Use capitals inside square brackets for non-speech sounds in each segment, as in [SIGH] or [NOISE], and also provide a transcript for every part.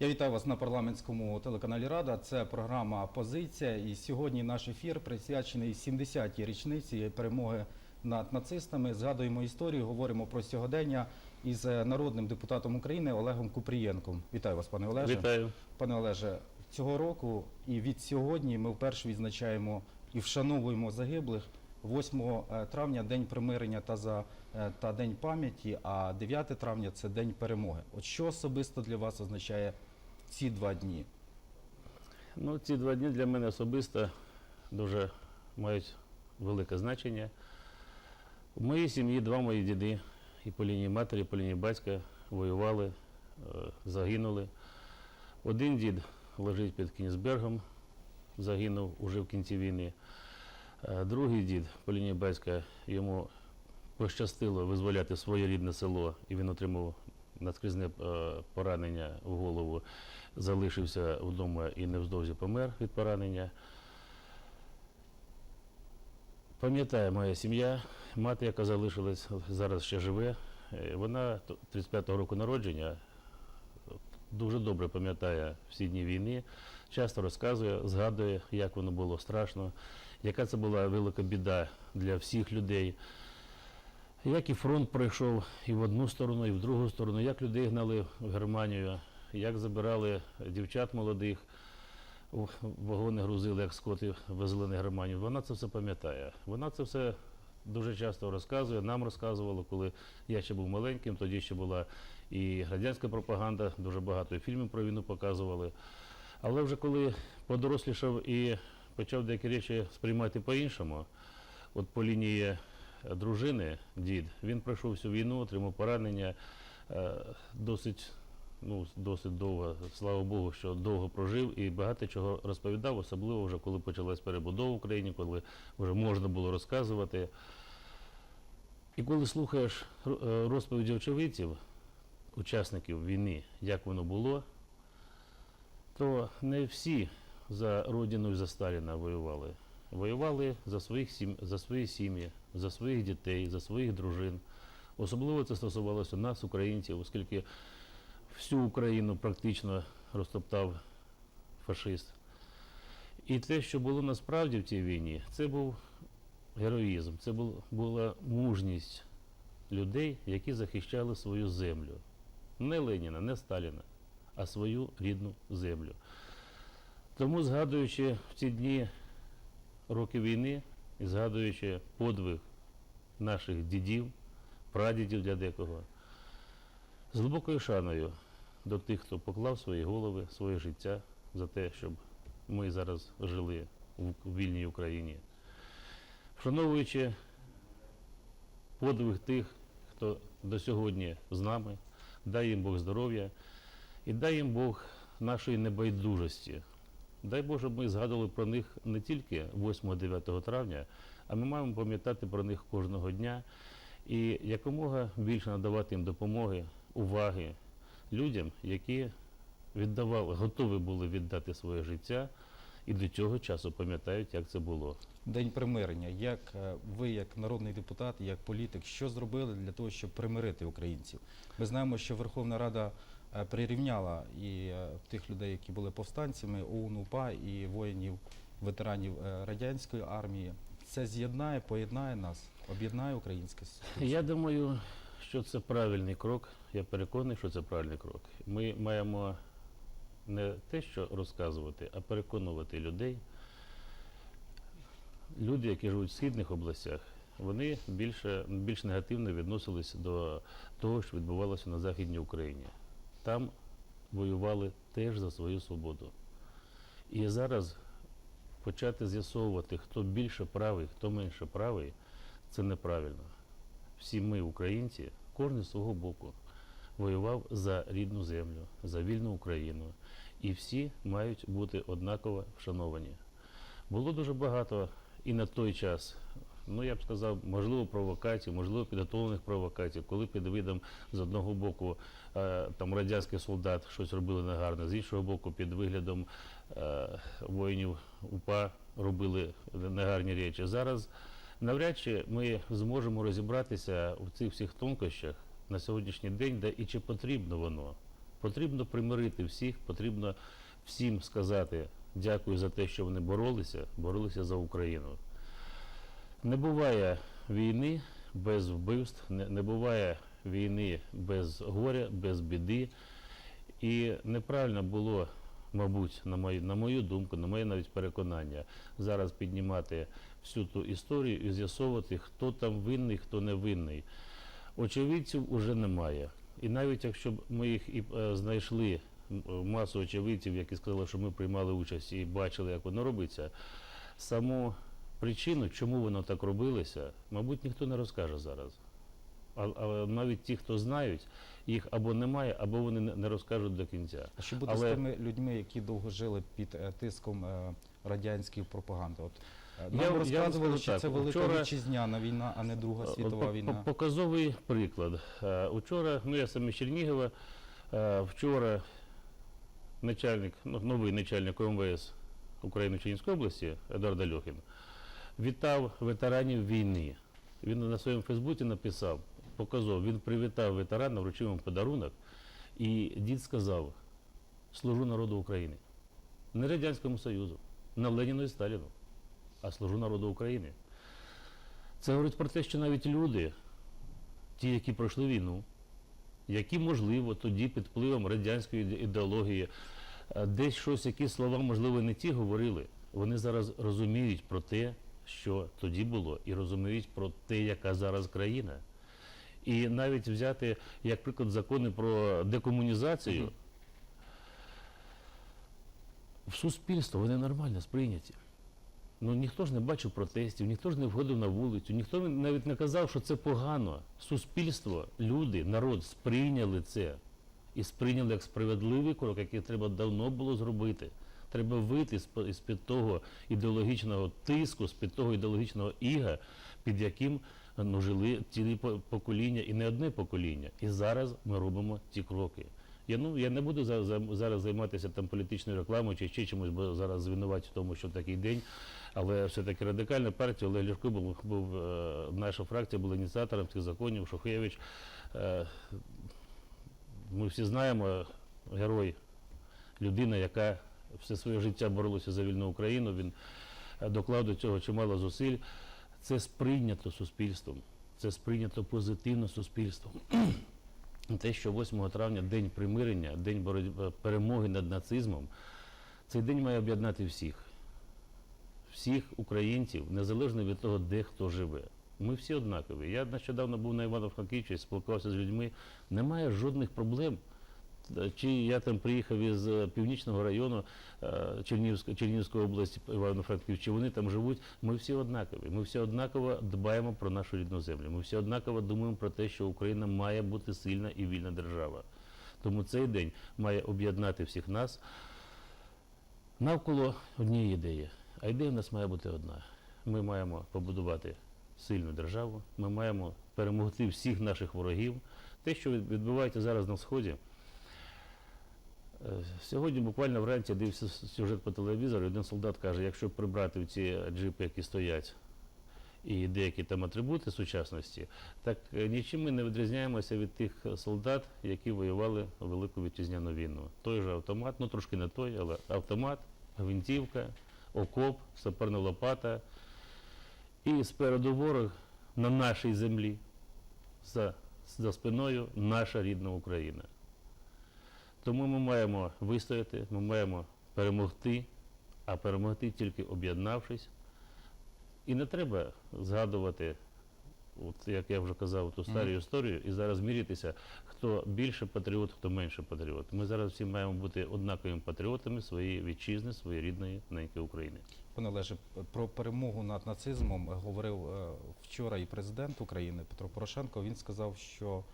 Я вітаю вас на парламентському телеканалі Рада. Це програма Позиція. І сьогодні наш ефір присвячений 70-й річниці перемоги над нацистами. Згадуємо історію, говоримо про сьогодення із е, народним депутатом України Олегом Купрієнком. Вітаю вас, пане Олеже. Вітаю. Пане Олеже, цього року і від сьогодні ми вперше відзначаємо і вшановуємо загиблих. 8 травня день примирення та за е, та день пам'яті, а 9 травня це день перемоги. От що особисто для вас означає ці два дні? Ну, ці два дні для мене особисто дуже мають велике значення. В моїй сім'ї два мої діди і по лінії матері, і по лінії батька воювали, е, загинули. Один дід лежить під Кінісбергом, загинув уже в кінці війни. Е, Другий дід по лінії батька йому пощастило визволяти своє рідне село, і він отримав надскрізне е, поранення в голову, залишився вдома і невздовзі помер від поранення. Пам'ятає моя сім'я, мати, яка залишилась, зараз ще живе. Е, Вона 35-го року народження, дуже добре пам'ятає всі дні війни, часто розказує, згадує, як воно було страшно, яка це була велика біда для всіх людей. Як і фронт пройшов і в одну сторону, і в другу сторону, як людей гнали в Германію, як забирали дівчат молодих, вагони грузили, як скоти везли на Германію. Вона це все пам'ятає. Вона це все дуже часто розказує, нам розказувала, коли я ще був маленьким, тоді ще була і радянська пропаганда, дуже багато фільмів про війну показували. Але вже коли подорослішав і почав деякі речі сприймати по-іншому, от по лінії е, дружини, дід, він пройшов всю війну, отримав поранення, е, досить, ну, досить довго, слава Богу, що довго прожив і багато чого розповідав, особливо вже коли почалась перебудова в Україні, коли вже можна було розказувати. І коли слухаєш е, розповіді очевидців, учасників війни, як воно було, то не всі за родину і за Сталіна воювали. Воювали за, своїх сім... за свої сім'ї, за своїх дітей, за своїх дружин. Особливо це стосувалося нас, українців, оскільки всю Україну практично розтоптав фашист. І те, що було насправді в цій війні, це був героїзм, це бу- була мужність людей, які захищали свою землю. Не Леніна, не Сталіна, а свою рідну землю. Тому, згадуючи в ці дні роки війни і згадуючи подвиг наших дідів, прадідів для декого, з глибокою шаною до тих, хто поклав свої голови, своє життя за те, щоб ми зараз жили в вільній Україні, вшановуючи подвиг тих, хто до сьогодні з нами, дай їм Бог здоров'я і дай їм Бог нашої небайдужості. Дай Боже, ми згадували про них не тільки 8-9 травня, а ми маємо пам'ятати про них кожного дня і якомога більше надавати їм допомоги, уваги людям, які віддавали, готові були віддати своє життя і до цього часу пам'ятають, як це було. День примирення. Як е, ви, як народний депутат, як політик, що зробили для того, щоб примирити українців? Ми знаємо, що Верховна Рада прирівняла і е, тих людей, які були повстанцями, ОУН, УПА і воїнів, ветеранів е, радянської армії. Це з'єднає, поєднає нас, об'єднає українське суспільство. Я думаю, що це правильний крок. Я переконаний, що це правильний крок. Ми маємо не те, що розказувати, а переконувати людей. Люди, які живуть в східних областях, вони більше, більш негативно відносились до того, що відбувалося на Західній Україні. Там воювали теж за свою свободу. І зараз почати з'ясовувати, хто більше правий, хто менше правий, це неправильно. Всі ми, українці, кожен з свого боку, воював за рідну землю, за вільну Україну. І всі мають бути однаково вшановані. Було дуже багато і на той час, ну я б сказав, можливо, провокацій, можливо, підготовлених провокацій, коли під видом з одного боку е, там радянський солдат щось робили негарне, з іншого боку, під виглядом е, воїнів УПА робили негарні речі. Зараз навряд чи ми зможемо розібратися в цих всіх тонкощах на сьогоднішній день, де і чи потрібно воно. Потрібно примирити всіх, потрібно всім сказати дякую за те, що вони боролися, боролися за Україну. Не буває війни без вбивств, не, не буває війни без горя, без біди. І неправильно було, мабуть, на мою, на мою думку, на моє навіть переконання, зараз піднімати всю ту історію і з'ясовувати, хто там винний, хто не винний. Очевидців уже немає. І навіть якщо б ми їх і е, знайшли масу очевидців, які сказали, що ми приймали участь і бачили, як воно робиться, саму причину, чому воно так робилося, мабуть, ніхто не розкаже зараз. А, а навіть ті, хто знають, їх або немає, або вони не- розкажуть до кінця. А що буде Але- з тими людьми, які довго жили під е, тиском е, радянської пропаганди? От, е, нам Я- я розказували, скажу що так, це велика вчора- вітчизняна війна, а не Друга світова По- війна. Показовий приклад. Учора, ну я сам із Чернігова, вчора начальник, ну, новий начальник ОМВС України Чернігівської області Едуард Альохін вітав ветеранів війни. Він на своєму Фейсбуці написав, показав, він привітав ветерана, вручив йому подарунок, і дід сказав: служу народу України. Не Радянському Союзу, не Леніну і Сталіну, а служу народу України. Це говорить про те, що навіть люди, ті, які пройшли війну, які, можливо, тоді під впливом радянської ідеології, е, десь щось, які слова, можливо, не ті говорили, вони зараз розуміють про те, що тоді було, і розуміють про те, яка зараз країна. І навіть взяти, як приклад, закони про декомунізацію, в суспільство вони нормально сприйняті. Ну ніхто ж не бачив протестів, ніхто ж не входив на вулицю, ніхто навіть не казав, що це погано. Суспільство, люди, народ сприйняли це і сприйняли як справедливий крок, який треба давно було зробити. Треба вийти з- з-під того ідеологічного тиску, з-під того ідеологічного іга, під яким ну, жили цілі покоління і не одне покоління. І зараз ми робимо ті кроки. Я, ну, я не буду за, за, зараз займатися там політичною рекламою чи ще чимось, бо зараз звинувачу в тому, що такий день. Але все-таки радикальна партія Олег Ляшко був, був е, наша фракція була ініціатором цих законів, Шухевич. Е, ми всі знаємо, герой, людина, яка все своє життя боролася за вільну Україну, він е, доклав до цього чимало зусиль. Це сприйнято суспільством, це сприйнято позитивно суспільством. [CLEARS THROAT] Те, що 8 травня день примирення, день боротьби перемоги над нацизмом, цей день має об'єднати всіх, всіх українців, незалежно від того, де хто живе. Ми всі однакові. Я нещодавно був на Івано-Франківщині, спілкувався з людьми. Немає жодних проблем. Чи я там приїхав із е, північного району е, Чернігівської, Чернігівської області Івано-Франківськ, чи вони там живуть, ми всі однакові. Ми всі однаково дбаємо про нашу рідну землю. Ми всі однаково думаємо про те, що Україна має бути сильна і вільна держава. Тому цей день має об'єднати всіх нас навколо однієї ідеї. А ідея в нас має бути одна. Ми маємо побудувати сильну державу, ми маємо перемогти всіх наших ворогів. Те, що відбувається зараз на Сході, Сьогодні буквально вранці дивився сюжет по телевізору, один солдат каже, якщо прибрати ці джипи, які стоять, і деякі там атрибути сучасності, так е, нічим ми не відрізняємося від тих солдат, які воювали у Велику Вітчизняну війну. Той же автомат, ну трошки не той, але автомат, гвинтівка, окоп, саперна лопата. І спереду ворог на нашій землі, за, за спиною наша рідна Україна. Тому ми маємо вистояти, ми маємо перемогти, а перемогти тільки об'єднавшись. І не треба згадувати, от як я вже казав, ту стару історію, і зараз мірятися, хто більше патріот, хто менше патріот. Ми зараз всі маємо бути однаковими патріотами своєї вітчизни, своєї рідної неньки України. Пане Олеже, про перемогу над нацизмом говорив е, вчора і президент України Петро Порошенко. Він сказав, що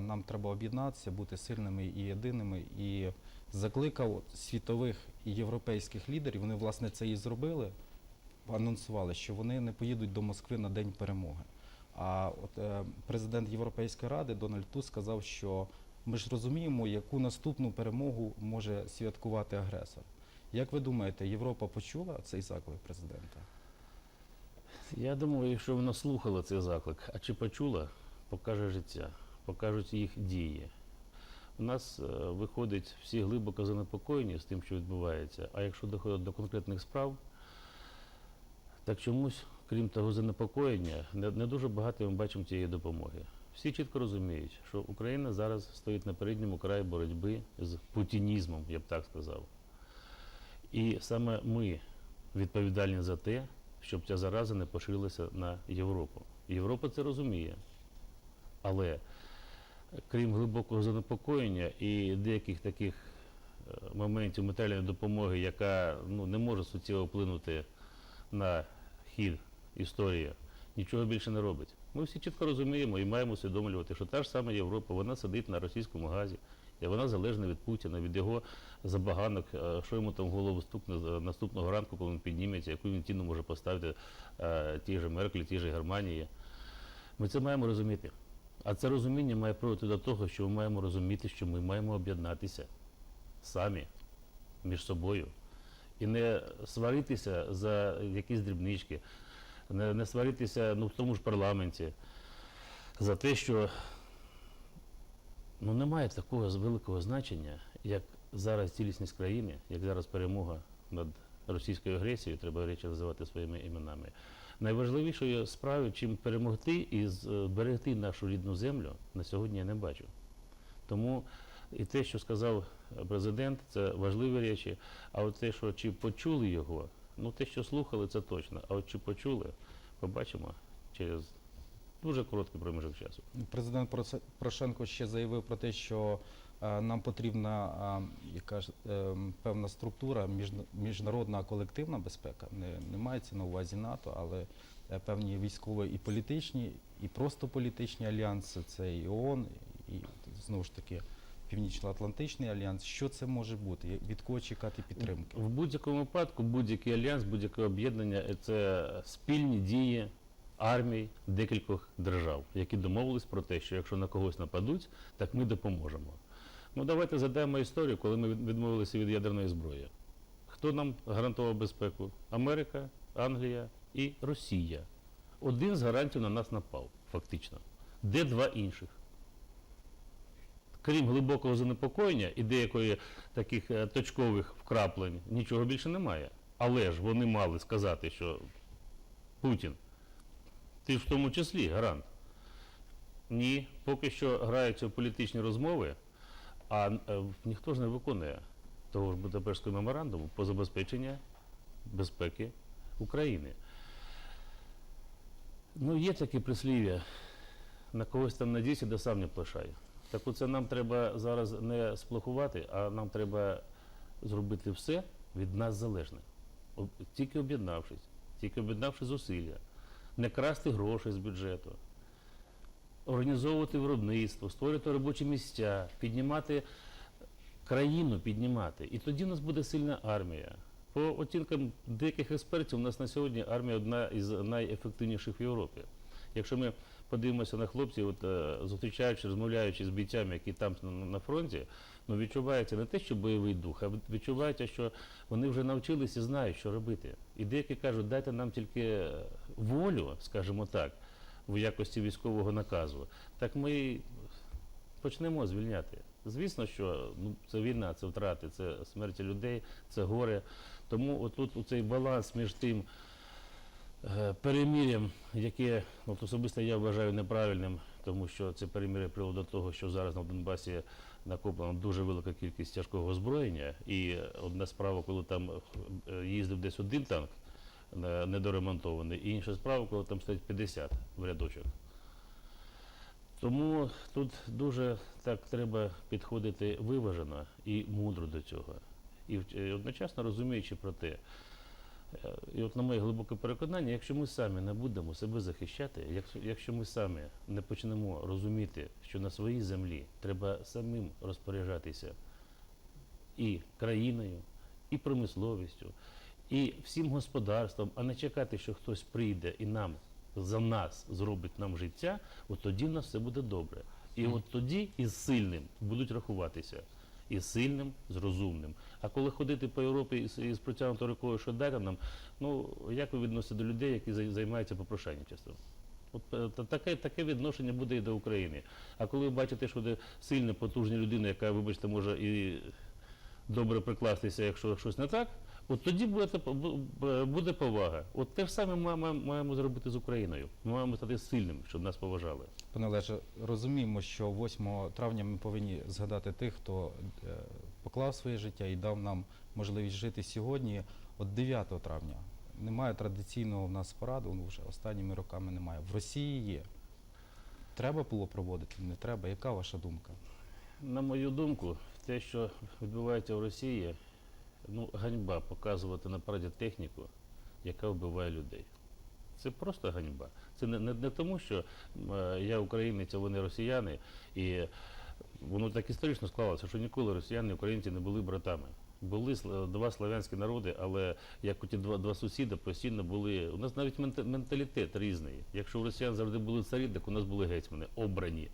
нам треба об'єднатися, бути сильними і єдиними, і закликав світових і європейських лідерів. Вони власне це і зробили. Анонсували, що вони не поїдуть до Москви на день перемоги. А от е, президент Європейської ради Дональд Туск сказав, що ми ж розуміємо, яку наступну перемогу може святкувати агресор. Як ви думаєте, Європа почула цей заклик президента? Я думаю, якщо вона слухала цей заклик, а чи почула, покаже життя, покажуть їх дії. у нас е, виходить всі глибоко занепокоєні з тим, що відбувається. А якщо доходить до конкретних справ, так чомусь, крім того занепокоєння, не, не дуже багато ми бачимо цієї допомоги. Всі чітко розуміють, що Україна зараз стоїть на передньому краї боротьби з путінізмом, я б так сказав. І саме ми відповідальні за те, щоб ця зараза не поширилася на Європу. Європа це розуміє. Але крім глибокого занепокоєння і деяких таких е, моментів матеріальної допомоги, яка ну, не може суттєво вплинути на хід історії, нічого більше не робить. Ми всі чітко розуміємо і маємо усвідомлювати, що та ж сама Європа, вона сидить на російському газі, і вона залежна від Путіна, від його забаганок, е, що йому там в голову стукне наступного ранку, коли він підніметься, яку він ціну може поставити е, тій же Меркель, тій же Германії. Ми це маємо розуміти. А це розуміння має приводити до того, що ми маємо розуміти, що ми маємо об'єднатися самі між собою і не сваритися за якісь дрібнички, не, не сваритися ну, в тому ж парламенті за те, що ну, немає такого великого значення, як зараз цілісність країни, як зараз перемога над російською агресією, треба речі називати своїми іменами. Найважливішою справою, чим перемогти і зберегти нашу рідну землю, на сьогодні я не бачу. Тому і те, що сказав президент, це важливі речі. А от те, що чи почули його, ну те, що слухали, це точно. А от чи почули, побачимо через дуже короткий проміжок часу. Президент Порошенко ще заявив про те, що е, нам потрібна яка ж, е, певна структура, міжна- міжнародна колективна безпека. Не, не мається на увазі НАТО, але е, певні військові і політичні, і просто політичні альянси, це і ООН, і знову ж таки Північно-Атлантичний альянс. Що це може бути? Від кого чекати підтримки? В будь-якому випадку будь-який альянс, будь-яке об'єднання е, це спільні дії армій декількох держав, які домовились про те, що якщо на когось нападуть, так ми допоможемо. Ну давайте задаємо історію, коли ми відмовилися від ядерної зброї. Хто нам гарантував безпеку? Америка, Англія і Росія. Один з гарантів на нас напав, фактично. Де два інших? Крім глибокого занепокоєння і деякої таких е, точкових вкраплень, нічого більше немає. Але ж вони мали сказати, що Путін, ти в тому числі гарант. Ні, поки що граються політичні розмови, а е, ніхто ж не виконує того ж Будапештського меморандуму по забезпечення безпеки України. Ну, є таке прислів'я, на когось там надійся, да сам не плашай. Так оце нам треба зараз не сплохувати, а нам треба зробити все від нас залежне. Тільки об'єднавшись, тільки об'єднавши зусилля, не красти гроші з бюджету, організовувати виробництво, створювати робочі місця, піднімати країну, піднімати. І тоді у нас буде сильна армія. По оцінкам деяких експертів, у нас на сьогодні армія одна із найефективніших в Європі. Якщо ми подивимося на хлопців, от, е, зустрічаючи, розмовляючи з бійцями, які там на, фронті, ну відчувається не те, що бойовий дух, а відчувається, що вони вже навчилися і знають, що робити. І деякі кажуть, дайте нам тільки волю, скажімо так, в якості військового наказу. Так ми почнемо звільняти. Звісно, що ну, це війна, це втрати, це смерті людей, це горе. Тому отут цей баланс між тим е, перемір'ям, яке от особисто я вважаю неправильним, тому що це перемір'я привело до того, що зараз на Донбасі накоплена дуже велика кількість тяжкого озброєння. І одна справа, коли там е, їздив десь один танк недоремонтований, і інша справа, коли там стоїть 50 в рядочок. Тому тут дуже так треба підходити виважено і мудро до цього. І е, одночасно розуміючи про те, е, і от на моє глибоке переконання, якщо ми самі не будемо себе захищати, якщо ми самі не почнемо розуміти, що на своїй землі треба самим розпоряджатися і країною, і промисловістю, і всім господарством, а не чекати, що хтось прийде і нам за нас зробить нам життя, от тоді в нас все буде добре. І от тоді із сильним будуть рахуватися. І сильним, з розумним. А коли ходити по Європі із, протягнутою рукою, що дайте нам, ну як ви відносите до людей, які зай- займаються попрошайничеством? От е, таке, таке відношення буде і до України. А коли ви бачите, що буде сильна, потужна людина, яка, вибачте, може і добре прикластися, якщо щось не так, от тоді буде, буде повага. От те ж саме ми ма- маємо зробити з Україною. Ми маємо стати сильними, щоб нас поважали. Пане Олеже, розуміємо, що 8 травня ми повинні згадати тих, хто е, поклав своє життя і дав нам можливість жити сьогодні. От 9 травня немає традиційного в нас параду, ну вже останніми роками немає. В Росії є. Треба було проводити, не треба. Яка ваша думка? На мою думку, те, що відбувається в Росії, ну, ганьба показувати на параді техніку, яка вбиває людей. Це просто ганьба. Це не, не, не тому, що е, я українець, а вони росіяни, і воно так історично склалося, що ніколи росіяни і українці не були братами. Були два славянські народи, але як у ті два, два сусіди постійно були. У нас навіть менталітет різний. Якщо у росіян завжди були царі, так у нас були гетьмани, обрані.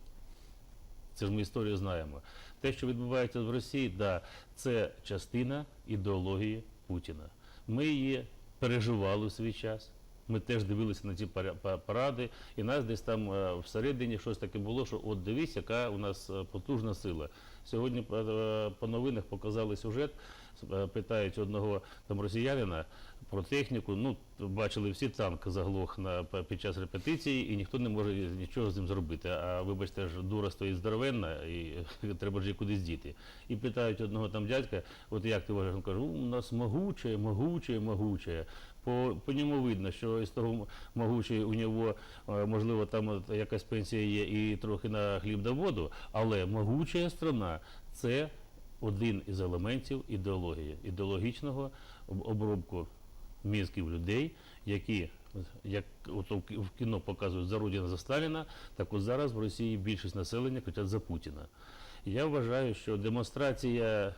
Це ж ми історію знаємо. Те, що відбувається в Росії, да, це частина ідеології Путіна. Ми її переживали в свій час. Ми теж дивилися на ці паради, і нас десь там е, всередині щось таке було, що от дивись, яка у нас е, потужна сила. Сьогодні е, по новинах показали сюжет, питають одного там росіянина про техніку. Ну, бачили всі танк заглох на під час репетиції, і ніхто не може нічого з ним зробити. А вибачте ж, дура стоїть здоровенна, і [LAUGHS] треба ж її кудись діти. І питають одного там дядька, от як ти вважаєш? Він каже, у нас могуче, могуче, могуче. По, по ньому видно, що із того могуче у нього, е, можливо, там якась пенсія є і трохи на хліб да воду, але могуча страна це один із елементів ідеології, ідеологічного обробку мізків людей, які, як от в кіно показують за Родина за Сталіна, так от зараз в Росії більшість населення кричать за Путіна. Я вважаю, що демонстрація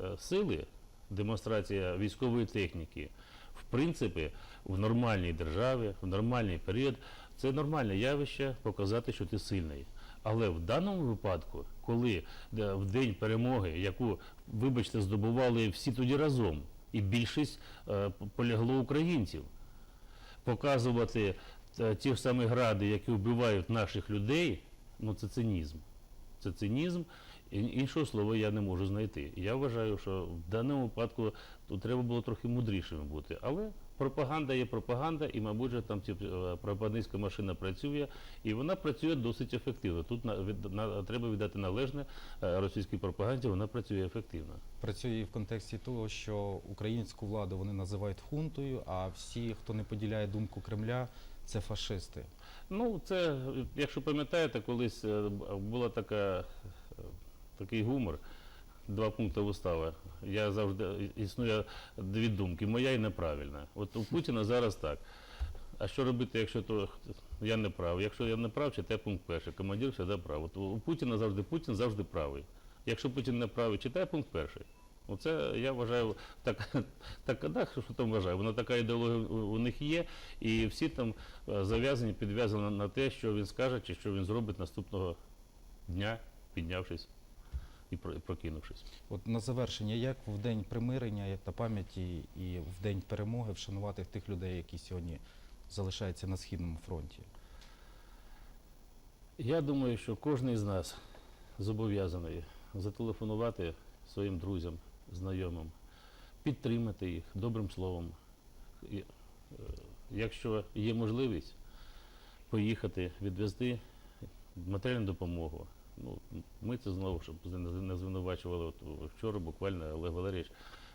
е, сили, демонстрація військової техніки, в принципі, в нормальній державі, в нормальний період, це нормальне явище показати, що ти сильний. Але в даному випадку, коли е, в день перемоги, яку, вибачте, здобували всі тоді разом, і більшість е, полягло українців, показувати е, ті ж самі гради, які вбивають наших людей, ну це цинізм. Це цинізм, іншого слова я не можу знайти. Я вважаю, що в даному випадку треба було трохи мудрішими бути. Але пропаганда є пропаганда, і, мабуть, же там ці, е, пропагандистська машина працює, і вона працює досить ефективно. Тут на, від, на, треба віддати належне е, російській пропаганді, вона працює ефективно. Працює і в контексті того, що українську владу вони називають хунтою, а всі, хто не поділяє думку Кремля, це фашисти. Ну, це, якщо пам'ятаєте, колись е, була така, такий гумор, два пункти устави. Я завжди існує дві думки, моя і неправильна. От у Путіна зараз так. А що робити, якщо то я не прав? Якщо я не прав, читай пункт перший. Командир завжди прав. От у Путіна завжди Путін завжди правий. Якщо Путін не правий, читай пункт перший. Оце я вважаю, так, [LAUGHS] так, так що там вважаю, вона така ідеологія у, них є, і всі там е, зав'язані, підв'язані на те, що він скаже, чи що він зробить наступного дня, піднявшись і прокинувшись. От на завершення, як в день примирення та пам'яті і в день перемоги вшанувати тих людей, які сьогодні залишаються на східному фронті? Я думаю, що кожен із нас зобов'язаний зателефонувати своїм друзям, знайомим, підтримати їх добрим словом. Е, Якщо є можливість поїхати, відвезти матеріальну допомогу. Ну, ми це знову, щоб не звинувачували. От вчора буквально Олег Валерійович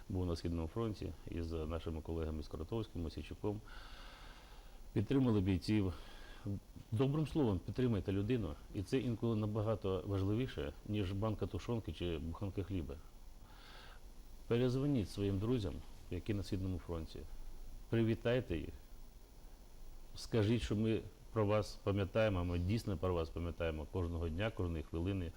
був на Східному фронті із нашими колегами з Коротовським, Мосійчуком. Підтримали бійців, добрим словом підтримайте людину, і це інколи набагато важливіше, ніж банка тушонки чи буханка хліба. Перезвоніть своїм друзям, які на Східному фронті. Привітайте їх. Скажіть, що ми про вас пам'ятаємо, ми дійсно про вас пам'ятаємо кожного дня, кожної хвилини.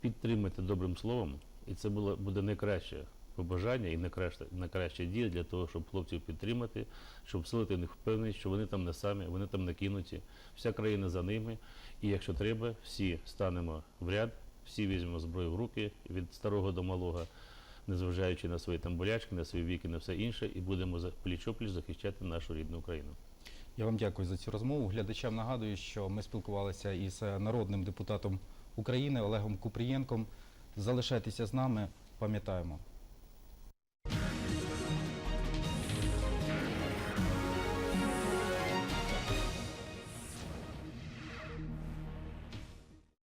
Підтримайте добрим словом, і це було, буде найкраще побажання і найкраща, найкраща дія для того, щоб хлопців підтримати, щоб вселити в них впевненість, що вони там не самі, вони там не кинуті, вся країна за ними. І якщо треба, всі станемо в ряд, всі візьмемо зброю в руки від старого до малого, незважаючи на свої там болячки, на свої віки, на все інше, і будемо за пліч-опліч захищати нашу рідну Україну. Я вам дякую за цю розмову. Глядачам нагадую, що ми спілкувалися із е, народним депутатом України Олегом Купрієнком. Залишайтеся з нами, пам'ятаємо.